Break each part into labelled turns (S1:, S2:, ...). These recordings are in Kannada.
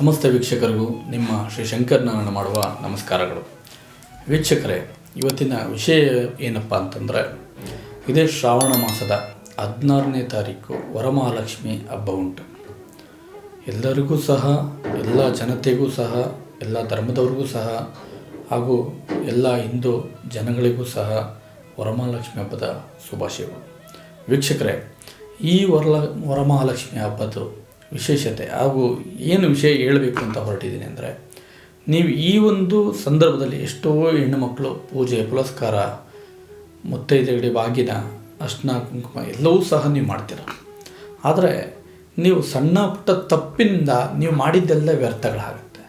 S1: ಸಮಸ್ತ ವೀಕ್ಷಕರಿಗೂ ನಿಮ್ಮ ಶ್ರೀ ಶಂಕರನಾರಾಯಣ ಮಾಡುವ ನಮಸ್ಕಾರಗಳು. ವೀಕ್ಷಕರೇ, ಇವತ್ತಿನ ವಿಷಯ ಏನಪ್ಪ ಅಂತಂದರೆ, ಇದೇ ಶ್ರಾವಣ ಮಾಸದ ಹದಿನಾರನೇ ತಾರೀಕು ವರಮಹಾಲಕ್ಷ್ಮಿ ಹಬ್ಬ ಉಂಟು. ಎಲ್ಲರಿಗೂ ಸಹ, ಎಲ್ಲ ಜನತೆಗೂ ಸಹ, ಎಲ್ಲ ಧರ್ಮದವ್ರಿಗೂ ಸಹ, ಹಾಗೂ ಎಲ್ಲ ಹಿಂದೂ ಜನಗಳಿಗೂ ಸಹ ವರಮಹಾಲಕ್ಷ್ಮಿ ಹಬ್ಬದ ಶುಭಾಶಯಗಳು. ವೀಕ್ಷಕರೇ, ಈ ವರಲ, ವರಮಹಾಲಕ್ಷ್ಮಿ ಹಬ್ಬದ ವಿಶೇಷತೆ ಹಾಗೂ ಏನು ವಿಷಯ ಹೇಳಬೇಕು ಅಂತ ಹೊರಟಿದ್ದೀನಿ ಅಂದರೆ, ನೀವು ಈ ಒಂದು ಸಂದರ್ಭದಲ್ಲಿ ಎಷ್ಟೋ ಹೆಣ್ಣು ಮಕ್ಕಳು ಪೂಜೆ, ಪುರಸ್ಕಾರ ಮುತ್ತೈದೆಗಡಿ ಬಾಗಿನ, ಅರ್ಶಿನ, ಕುಂಕುಮ ಎಲ್ಲವೂ ಸಹ ನೀವು ಮಾಡ್ತೀರ. ಆದರೆ ನೀವು ಸಣ್ಣ ಪುಟ್ಟ ತಪ್ಪಿನಿಂದ ನೀವು ಮಾಡಿದ್ದೆಲ್ಲ ವ್ಯರ್ಥಗಳಾಗುತ್ತೆ.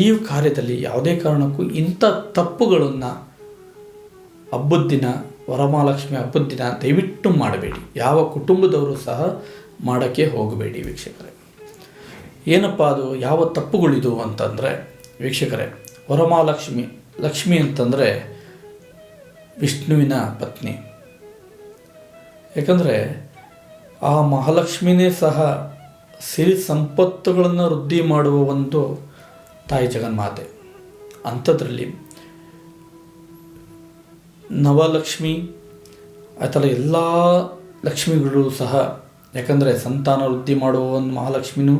S1: ಈ ಕಾರ್ಯದಲ್ಲಿ ಯಾವುದೇ ಕಾರಣಕ್ಕೂ ಇಂಥ ತಪ್ಪುಗಳನ್ನು ಹಬ್ಬದ ದಿನ, ವರಮಹಾಲಕ್ಷ್ಮಿ ಹಬ್ಬದ ದಿನ ದಯವಿಟ್ಟು ಮಾಡಬೇಡಿ. ಯಾವ ಕುಟುಂಬದವರು ಸಹ ಮಾಡೋಕ್ಕೆ ಹೋಗಬೇಡಿ ವೀಕ್ಷಕರೇ. ಏನಪ್ಪ ಅದು? ಯಾವ ತಪ್ಪುಗಳಿದು ಅಂತಂದರೆ ವೀಕ್ಷಕರೇ, ವರಮಹಾಲಕ್ಷ್ಮಿ, ಲಕ್ಷ್ಮಿ ಅಂತಂದರೆ ವಿಷ್ಣುವಿನ ಪತ್ನಿ. ಯಾಕಂದರೆ ಆ ಮಹಾಲಕ್ಷ್ಮಿನೇ ಸಹ ಸಿರಿ ಸಂಪತ್ತುಗಳನ್ನು ವೃದ್ಧಿ ಮಾಡುವ ಒಂದು ತಾಯಿ ಜಗನ್ಮಾತೆ. ಅಂಥದ್ರಲ್ಲಿ ನವಲಕ್ಷ್ಮಿ ಆ ಥರ ಎಲ್ಲ ಲಕ್ಷ್ಮಿಗಳು ಸಹ ಯಾಕಂದರೆ ಸಂತಾನ ವೃದ್ಧಿ ಮಾಡುವ ಒಂದು ಮಹಾಲಕ್ಷ್ಮಿನೂ,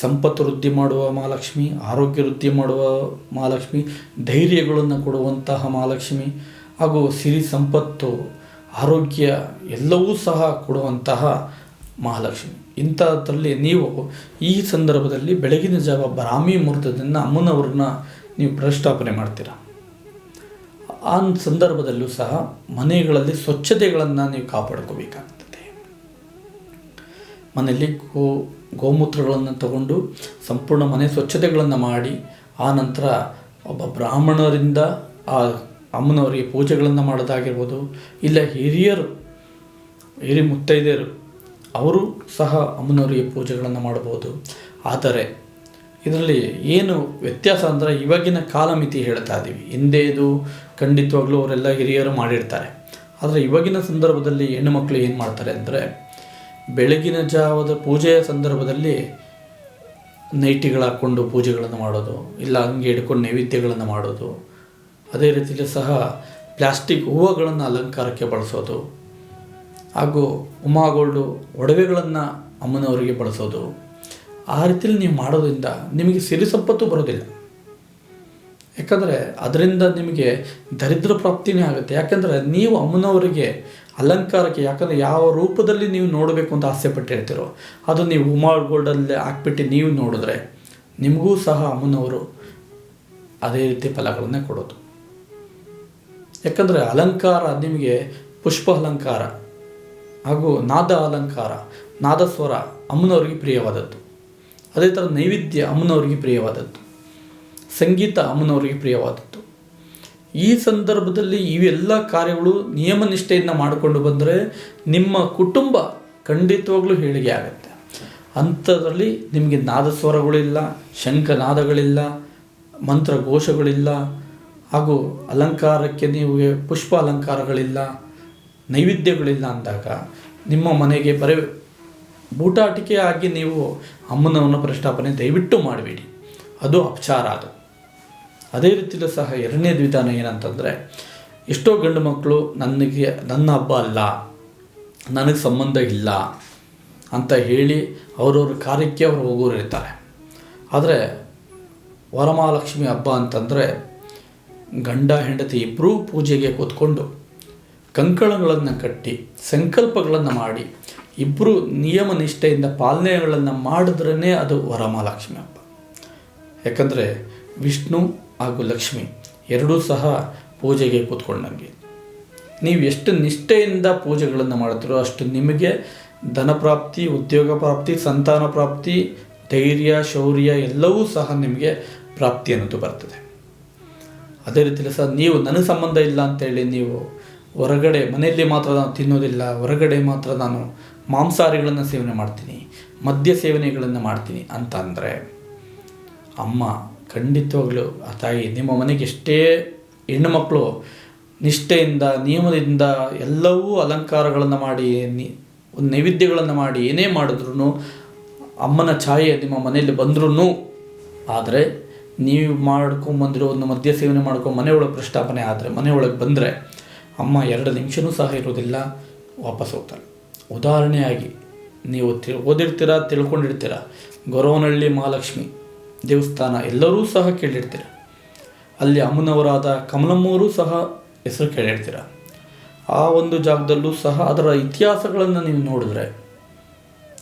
S1: ಸಂಪತ್ತು ವೃದ್ಧಿ ಮಾಡುವ ಮಹಾಲಕ್ಷ್ಮಿ, ಆರೋಗ್ಯ ವೃದ್ಧಿ ಮಾಡುವ ಮಹಾಲಕ್ಷ್ಮಿ, ಧೈರ್ಯಗಳನ್ನು ಕೊಡುವಂತಹ ಮಹಾಲಕ್ಷ್ಮಿ, ಹಾಗೂ ಸಿರಿ ಸಂಪತ್ತು, ಆರೋಗ್ಯ ಎಲ್ಲವೂ ಸಹ ಕೊಡುವಂತಹ ಮಹಾಲಕ್ಷ್ಮಿ. ಇಂಥದ್ರಲ್ಲಿ ನೀವು ಈ ಸಂದರ್ಭದಲ್ಲಿ ಬೆಳಗಿನ ಜಾವ ಬ್ರಾಹ್ಮಿ ಮುಹೂರ್ತದಿಂದ ಅಮ್ಮನವ್ರನ್ನ ನೀವು ಪ್ರತಿಷ್ಠಾಪನೆ ಮಾಡ್ತೀರಾ? ಆ ಸಂದರ್ಭದಲ್ಲೂ ಸಹ ಮನೆಗಳಲ್ಲಿ ಸ್ವಚ್ಛತೆಗಳನ್ನು ನೀವು ಕಾಪಾಡ್ಕೋಬೇಕಾಗ್ತದೆ ಮನೆಯಲ್ಲಿ ಗೋ, ಗೋಮೂತ್ರಗಳನ್ನು ತಗೊಂಡು ಸಂಪೂರ್ಣ ಮನೆ ಸ್ವಚ್ಛತೆಗಳನ್ನು ಮಾಡಿ, ಆ ನಂತರ ಒಬ್ಬ ಬ್ರಾಹ್ಮಣರಿಂದ ಆ ಅಮ್ಮನವರಿಗೆ ಪೂಜೆಗಳನ್ನು ಮಾಡೋದಾಗಿರ್ಬೋದು, ಇಲ್ಲ ಹಿರಿಯರು, ಹಿರಿ ಮುತ್ತೈದೆಯರು, ಅವರು ಸಹ ಅಮ್ಮನವರಿಗೆ ಪೂಜೆಗಳನ್ನು ಮಾಡಬಹುದು. ಆದರೆ ಇದರಲ್ಲಿ ಏನು ವ್ಯತ್ಯಾಸ ಅಂದರೆ ಇವಾಗಿನ ಕಾಲಮಿತಿ ಹೇಳ್ತಾ ಇದ್ದೀವಿ ಹಿಂದೆ ಇದು ಖಂಡಿತವಾಗ್ಲೂ ಅವರೆಲ್ಲ ಹಿರಿಯರು ಮಾಡಿರ್ತಾರೆ. ಆದರೆ ಇವಾಗಿನ ಸಂದರ್ಭದಲ್ಲಿ ಹೆಣ್ಣುಮಕ್ಕಳು ಏನು ಮಾಡ್ತಾರೆ ಅಂದರೆ ಬೆಳಗಿನ ಜಾವದ ಪೂಜೆಯ ಸಂದರ್ಭದಲ್ಲಿ ನೈಟಿಗಳು ಹಾಕ್ಕೊಂಡು ಪೂಜೆಗಳನ್ನು ಮಾಡೋದು, ಇಲ್ಲ ಹಂಗೆ ಹಿಡ್ಕೊಂಡು ನೈವೇದ್ಯಗಳನ್ನು ಮಾಡೋದು. ಅದೇ ರೀತಿಯಲ್ಲಿ ಸಹ ಪ್ಲಾಸ್ಟಿಕ್ ಹೂವುಗಳನ್ನು ಅಲಂಕಾರಕ್ಕೆ ಬಳಸೋದು. ಹಾಗೂ ಉಮಾಗೋಲ್ಡು ಒಡವೆಗಳನ್ನು ಅಮ್ಮನವರಿಗೆ ಬಳಸೋದು. ಆ ರೀತಿಯಲ್ಲಿ ನೀವು ಮಾಡೋದ್ರಿಂದ ನಿಮಗೆ ಸಿರಿ ಸಂಪತ್ತು ಬರೋದಿಲ್ಲ. ಯಾಕಂದರೆ ಅದರಿಂದ ನಿಮಗೆ ದರಿದ್ರ ಪ್ರಾಪ್ತಿನೇ ಆಗುತ್ತೆ. ಯಾಕಂದರೆ ನೀವು ಅಮ್ಮನವರಿಗೆ ಅಲಂಕಾರಕ್ಕೆ, ಯಾಕಂದರೆ ಯಾವ ರೂಪದಲ್ಲಿ ನೀವು ನೋಡಬೇಕು ಅಂತ ಆಸೆ ಪಟ್ಟಿರ್ತೀರೋ ಅದು ನೀವು ಉಮಾ ಗೋಲ್ಡಲ್ಲಿ ಹಾಕ್ಬಿಟ್ಟು ನೀವು ನೋಡಿದ್ರೆ ನಿಮಗೂ ಸಹ ಅಮ್ಮನವರು ಅದೇ ರೀತಿ ಫಲಗಳನ್ನೇ ಕೊಡೋದು. ಯಾಕಂದರೆ ಅಲಂಕಾರ ನಿಮಗೆ ಪುಷ್ಪ ಅಲಂಕಾರ ಹಾಗೂ ನಾದ ಅಲಂಕಾರ, ನಾದಸ್ವರ ಅಮ್ಮನವರಿಗೆ ಪ್ರಿಯವಾದದ್ದು. ಅದೇ ಥರ ನೈವೇದ್ಯ ಅಮ್ಮನವರಿಗೆ ಪ್ರಿಯವಾದದ್ದು. ಸಂಗೀತ ಅಮ್ಮನವರಿಗೆ ಪ್ರಿಯವಾದದ್ದು. ಈ ಸಂದರ್ಭದಲ್ಲಿ ಇವೆಲ್ಲ ಕಾರ್ಯಗಳು ನಿಯಮ ನಿಷ್ಠೆಯಿಂದ ಮಾಡಿಕೊಂಡು ಬಂದರೆ ನಿಮ್ಮ ಕುಟುಂಬ ಖಂಡಿತವಾಗ್ಲೂ ಹೇಳಿಗೆ ಆಗುತ್ತೆ. ಅಂಥದ್ರಲ್ಲಿ ನಿಮಗೆ ನಾದಸ್ವರಗಳಿಲ್ಲ, ಶಂಖನಾದಗಳಿಲ್ಲ ಮಂತ್ರ ಘೋಷಗಳಿಲ್ಲ ಹಾಗೂ ಅಲಂಕಾರಕ್ಕೆ ನೀವು ಪುಷ್ಪ ಅಲಂಕಾರಗಳಿಲ್ಲ ನೈವೇದ್ಯಗಳಿಲ್ಲ ಅಂದಾಗ ನಿಮ್ಮ ಮನೆಗೆ ಬರ ಬೂಟಾಟಿಕೆ ಆಗಿ ನೀವು ಅಮ್ಮನವನ ಪ್ರತಿಷ್ಠಾಪನೆ ದಯವಿಟ್ಟು ಮಾಡಬೇಡಿ. ಅದು ಅಪಚಾರ ಅದು. ಅದೇ ರೀತಿಯಲ್ಲೂ ಸಹ ಎರಡನೇ ವಿಧಾನ ಏನಂತಂದರೆ, ಎಷ್ಟೋ ಗಂಡು ಮಕ್ಕಳು ನನಗೆ ನನ್ನ ಹಬ್ಬ ಅಲ್ಲ, ನನಗೆ ಸಂಬಂಧ ಇಲ್ಲ ಅಂತ ಹೇಳಿ ಅವರವ್ರ ಕಾರ್ಯಕ್ಕೆ ಅವರು ಹೋಗೋರು ಇರ್ತಾರೆ. ಆದರೆ ವರಮಹಾಲಕ್ಷ್ಮಿ ಹಬ್ಬ ಅಂತಂದರೆ ಗಂಡ, ಹೆಂಡತಿ ಇಬ್ಬರೂ ಪೂಜೆಗೆ ಕೂತ್ಕೊಂಡು ಕಂಕಣಗಳನ್ನು ಕಟ್ಟಿ, ಸಂಕಲ್ಪಗಳನ್ನು ಮಾಡಿ ಇಬ್ಬರು ನಿಯಮ ನಿಷ್ಠೆಯಿಂದ ಪಾಲನೆಗಳನ್ನು ಮಾಡಿದ್ರೇ ಅದು ವರಮಹಾಲಕ್ಷ್ಮಿ ಹಬ್ಬ. ಯಾಕಂದರೆ ವಿಷ್ಣು ಹಾಗೂ ಲಕ್ಷ್ಮಿ ಎರಡೂ ಸಹ ಪೂಜೆಗೆ ಕೂತ್ಕೊಂಡಂಗೆ ನೀವು ಎಷ್ಟು ನಿಷ್ಠೆಯಿಂದ ಪೂಜೆಗಳನ್ನು ಮಾಡ್ತೀರೋ ಅಷ್ಟು ನಿಮಗೆ ಧನಪ್ರಾಪ್ತಿ ಉದ್ಯೋಗ ಪ್ರಾಪ್ತಿ, ಸಂತಾನ ಪ್ರಾಪ್ತಿ, ಧೈರ್ಯ, ಶೌರ್ಯ ಎಲ್ಲವೂ ಸಹ ನಿಮಗೆ ಪ್ರಾಪ್ತಿ ಅನ್ನೋದು ಬರ್ತದೆ. ಅದೇ ರೀತಿಯಲ್ಲಿ ಸಹ ನೀವು ನನಗೆ ಸಂಬಂಧ ಇಲ್ಲ ಅಂತೇಳಿ ನೀವು ಹೊರಗಡೆ ಮನೆಯಲ್ಲಿ ಮಾತ್ರ ನಾನು ತಿನ್ನೋದಿಲ್ಲ, ಹೊರಗಡೆ ಮಾತ್ರ ನಾನು ಮಾಂಸಾಹಾರಿಗಳನ್ನು ಸೇವನೆ ಮಾಡ್ತೀನಿ, ಮದ್ಯ ಸೇವನೆಗಳನ್ನು ಮಾಡ್ತೀನಿ ಅಂತ ಅಂದರೆ ಅಮ್ಮ ಖಂಡಿತವಾಗ್ಲೂ ಆ ತಾಯಿ, ನಿಮ್ಮ ಮನೆಗೆ ಎಷ್ಟೇ ಹೆಣ್ಣುಮಕ್ಕಳು ನಿಷ್ಠೆಯಿಂದ, ನಿಯಮದಿಂದ ಎಲ್ಲವೂ ಅಲಂಕಾರಗಳನ್ನು ಮಾಡಿ, ನಿ, ನೈವೇದ್ಯಗಳನ್ನು ಮಾಡಿ, ಏನೇ ಮಾಡಿದ್ರು ಅಮ್ಮನ ಛಾಯೆ ನಿಮ್ಮ ಮನೆಯಲ್ಲಿ ಬಂದ್ರೂ ಆದರೆ ನೀವು ಮಾಡ್ಕೊಂಬಂದಿರೋ ಒಂದು ಮದ್ಯ ಸೇವನೆ ಮಾಡ್ಕೊಂಡು ಮನೆಯೊಳಗೆ ಪ್ರಸ್ಥಾಪನೆ ಆದರೆ ಮನೆಯೊಳಗೆ ಬಂದರೆ ಅಮ್ಮ ಎರಡು ನಿಮಿಷನೂ ಸಹ ಇರೋದಿಲ್ಲ ವಾಪಸ್ ಹೋಗ್ತಾರೆ. ಉದಾಹರಣೆಯಾಗಿ, ನೀವು ತಿಳ್ ಓದಿರ್ತೀರ, ತಿಳ್ಕೊಂಡಿರ್ತೀರ, ಗೊರವನಹಳ್ಳಿ ಮಹಾಲಕ್ಷ್ಮಿ. ದೇವಸ್ಥಾನ ಎಲ್ಲರೂ ಸಹ ಕೇಳಿರ್ತೀರ. ಅಲ್ಲಿ ಅಮ್ಮನವರಾದ ಕಮಲಮ್ಮವರು ಸಹ ಹೆಸರು ಕೇಳಿರ್ತೀರ. ಆ ಒಂದು ಜಾಗದಲ್ಲೂ ಸಹ ಅದರ ಇತಿಹಾಸಗಳನ್ನು ನೀವು ನೋಡಿದ್ರೆ.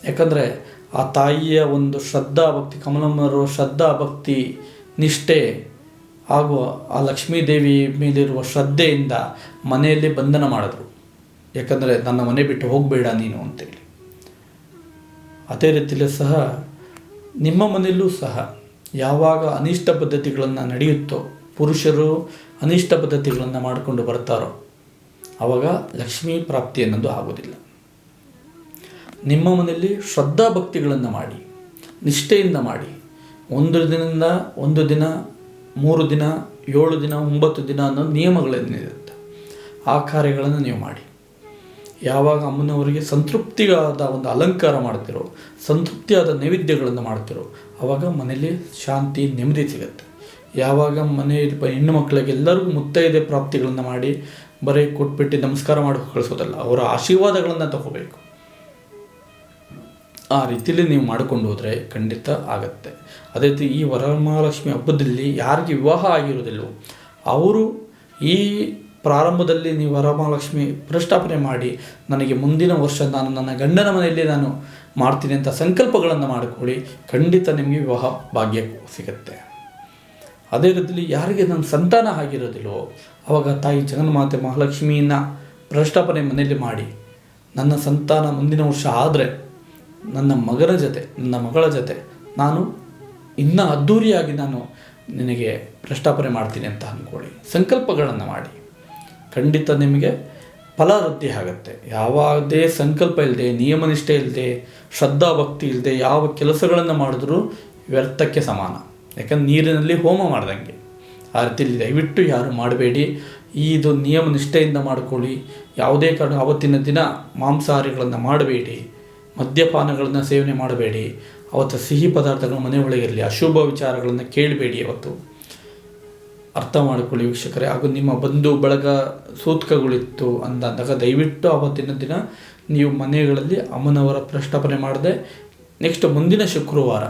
S1: ಯಾಕಂದರೆ ಆ ತಾಯಿಯ ಒಂದು ಶ್ರದ್ಧಾ ಭಕ್ತಿ ಕಮಲಮ್ಮರ ಶ್ರದ್ಧಾ ಭಕ್ತಿ, ನಿಷ್ಠೆ ಹಾಗೂ ಆ ಲಕ್ಷ್ಮೀದೇವಿ ಮೇಲಿರುವ ಶ್ರದ್ಧೆಯಿಂದ ಮನೆಯಲ್ಲಿ ಬಂಧನ ಮಾಡಿದ್ರು. ಯಾಕಂದರೆ ನನ್ನ ಮನೆ ಬಿಟ್ಟು ಹೋಗಬೇಡ ನೀನು ಅಂತೇಳಿ. ಅದೇ ರೀತಿಯಲ್ಲೂ ಸಹ ನಿಮ್ಮ ಮನೆಯಲ್ಲೂ ಸಹ ಯಾವಾಗ ಅನಿಷ್ಟ ಪದ್ಧತಿಗಳನ್ನು ನಡೆಯುತ್ತೋ ಪುರುಷರು ಅನಿಷ್ಟ ಪದ್ಧತಿಗಳನ್ನು ಮಾಡಿಕೊಂಡು ಬರ್ತಾರೋ ಆವಾಗ ಲಕ್ಷ್ಮೀ ಪ್ರಾಪ್ತಿ ಅನ್ನೋದು ಆಗೋದಿಲ್ಲ. ನಿಮ್ಮ ಮನೆಯಲ್ಲಿ ಶ್ರದ್ಧಾ ಭಕ್ತಿಗಳನ್ನು ಮಾಡಿ, ನಿಷ್ಠೆಯಿಂದ ಮಾಡಿ, ಒಂದು ದಿನದಿಂದ ಒಂದು ದಿನ, ಮೂರು ದಿನ, ಏಳು ದಿನ, ಒಂಬತ್ತು ದಿನ ಅನ್ನೋ ನಿಯಮಗಳೇನಿರುತ್ತೆ ಆ ಕಾರ್ಯಗಳನ್ನು ನೀವು ಮಾಡಿ. ಯಾವಾಗ ಅಮ್ಮನವರಿಗೆ ಸಂತೃಪ್ತಿಯಾದ ಒಂದು ಅಲಂಕಾರ ಮಾಡ್ತಿರೋ, ಸಂತೃಪ್ತಿಯಾದ ನೈವೇದ್ಯಗಳನ್ನು ಮಾಡ್ತಿರೋ ಆವಾಗ ಮನೆಯಲ್ಲಿ ಶಾಂತಿ, ನೆಮ್ಮದಿ ಸಿಗುತ್ತೆ. ಯಾವಾಗ ಮನೆಯಲ್ಲಿ ಹೆಣ್ಣು ಮಕ್ಕಳಿಗೆ ಎಲ್ಲರಿಗೂ ಮುತ್ತೈದೆ ಪ್ರಾಪ್ತಿಗಳನ್ನು ಮಾಡಿ, ಬರೀ ಕೊಟ್ಬಿಟ್ಟು ನಮಸ್ಕಾರ ಮಾಡಿ ಕಳಿಸೋದಲ್ಲ, ಅವರ ಆಶೀರ್ವಾದಗಳನ್ನು ತಗೋಬೇಕು. ಆ ರೀತಿಯಲ್ಲಿ ನೀವು ಮಾಡಿಕೊಂಡು ಹೋದರೆ ಖಂಡಿತ ಆಗತ್ತೆ. ಅದೇ ರೀತಿ ಈ ವರಮಹಾಲಕ್ಷ್ಮಿ ಹಬ್ಬದಲ್ಲಿ ಯಾರಿಗೆ ವಿವಾಹ ಆಗಿರೋದಿಲ್ಲವೋ, ಅವರು ಈ ಪ್ರಾರಂಭದಲ್ಲಿ ನೀವು ವರಮಹಾಲಕ್ಷ್ಮಿ ಪ್ರತಿಷ್ಠಾಪನೆ ಮಾಡಿ, ನನಗೆ ಮುಂದಿನ ವರ್ಷ ನಾನು ನನ್ನ ಗಂಡನ ಮನೆಯಲ್ಲಿ ನಾನು ಮಾಡ್ತೀನಿ ಅಂತ ಸಂಕಲ್ಪಗಳನ್ನು ಮಾಡಿಕೊಳ್ಳಿ, ಖಂಡಿತ ನಿಮಗೆ ವಿವಾಹ ಭಾಗ್ಯ ಸಿಗುತ್ತೆ. ಅದೇ ರೀತಿಯಲ್ಲಿ ಯಾರಿಗೆ ನನ್ನ ಸಂತಾನ ಆಗಿರೋದಿಲ್ಲೋ, ಅವಾಗ ತಾಯಿ ಜಗನ್ಮಾತೆ ಮಹಾಲಕ್ಷ್ಮಿಯನ್ನು ಪ್ರತಿಷ್ಠಾಪನೆ ಮನೆಯಲ್ಲಿ ಮಾಡಿ, ನನ್ನ ಸಂತಾನ ಮುಂದಿನ ವರ್ಷ ಆದರೆ ನನ್ನ ಮಗನ ಜೊತೆ, ನನ್ನ ಮಗಳ ಜೊತೆ ನಾನು ಇನ್ನೂ ಅದ್ಧೂರಿಯಾಗಿ ನಾನು ನಿನಗೆ ಪ್ರಷ್ಟಾಪನೆ ಮಾಡ್ತೀನಿ ಅಂತ ಅಂದ್ಕೊಳ್ಳಿ. ಸಂಕಲ್ಪಗಳನ್ನು ಮಾಡಿ. ಖಂಡಿತ ನಿಮಗೆ ಫಲ ಆಗುತ್ತೆ. ಯಾವುದೇ ಸಂಕಲ್ಪ ಇಲ್ಲದೆ ನಿಯಮನಿಷ್ಠೆ ಇಲ್ಲದೆ ಶ್ರದ್ಧಾ ಭಕ್ತಿ ಇಲ್ಲದೆ ಯಾವ ಕೆಲಸಗಳನ್ನು ಮಾಡಿದ್ರೂ ವ್ಯರ್ಥಕ್ಕೆ ಸಮಾನ. ಯಾಕಂದ್ರೆ ನೀರಿನಲ್ಲಿ ಹೋಮ ಮಾಡ್ದಂಗೆ. ಆ ರೀತಿಯಲ್ಲಿ ದಯವಿಟ್ಟು ಯಾರು ಮಾಡಬೇಡಿ. ಇದು ನಿಯಮ ನಿಷ್ಠೆಯಿಂದ ಮಾಡಿಕೊಳ್ಳಿ. ಯಾವುದೇ ಕಾರಣ ಅವತ್ತಿನ ದಿನ ಮಾಂಸಾಹಾರಿಗಳನ್ನು ಮಾಡಬೇಡಿ. ಮದ್ಯಪಾನಗಳನ್ನು ಸೇವನೆ ಮಾಡಬೇಡಿ. ಅವತ್ತು ಸಿಹಿ ಪದಾರ್ಥಗಳು ಮನೆಯೊಳಗಿರಲಿ ಅಶುಭ ವಿಚಾರಗಳನ್ನು ಕೇಳಬೇಡಿ ಅವತ್ತು. ಅರ್ಥ ಮಾಡಿಕೊಳ್ಳಿ ವೀಕ್ಷಕರೇ. ಹಾಗೂ ನಿಮ್ಮ ಬಂಧು ಬಳಗ ಸೂತ್ಕಗಳಿತ್ತು ಅಂದಾಗ ದಯವಿಟ್ಟು ಆವತ್ತಿನ ದಿನ ನೀವು ಮನೆಗಳಲ್ಲಿ ಅಮ್ಮನವರ ಪ್ರಷ್ಟಾಪನೆ ಮಾಡದೆ ನೆಕ್ಸ್ಟ್ ಮುಂದಿನ ಶುಕ್ರವಾರ,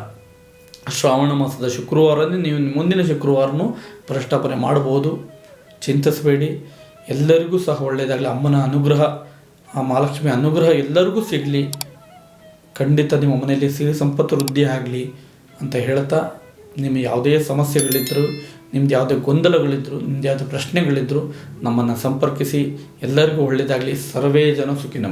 S1: ಶ್ರಾವಣ ಮಾಸದ ಶುಕ್ರವಾರನೇ ನೀವು ಮುಂದಿನ ಶುಕ್ರವಾರನೂ ಪ್ರಷ್ಟಾಪನೆ ಮಾಡ್ಬೋದು ಚಿಂತಿಸಬೇಡಿ. ಎಲ್ಲರಿಗೂ ಸಹ ಒಳ್ಳೆಯದಾಗಲಿ. ಅಮ್ಮನ ಅನುಗ್ರಹ, ಆ ಮಹಾಲಕ್ಷ್ಮಿ ಅನುಗ್ರಹ ಎಲ್ಲರಿಗೂ ಸಿಗಲಿ. ಖಂಡಿತ ನಿಮ್ಮ ಮನೆಯಲ್ಲಿ ಸಿರಿ ಸಂಪತ್ತು ವೃದ್ಧಿ ಆಗಲಿ ಅಂತ ಹೇಳ್ತಾ ನಿಮ್ಮ ಯಾವುದೇ ಸಮಸ್ಯೆಗಳಿದ್ದರೂ ನಿಮ್ದು ಯಾವುದೇ ಗೊಂದಲಗಳಿದ್ರು ನಿಮ್ದು ಯಾವುದೇ ಪ್ರಶ್ನೆಗಳಿದ್ದರೂ ನಮ್ಮನ್ನು ಸಂಪರ್ಕಿಸಿ ಎಲ್ಲರಿಗೂ ಒಳ್ಳೆಯದಾಗಲಿ ಸರ್ವೇ ಜನ ಸುಖಿನ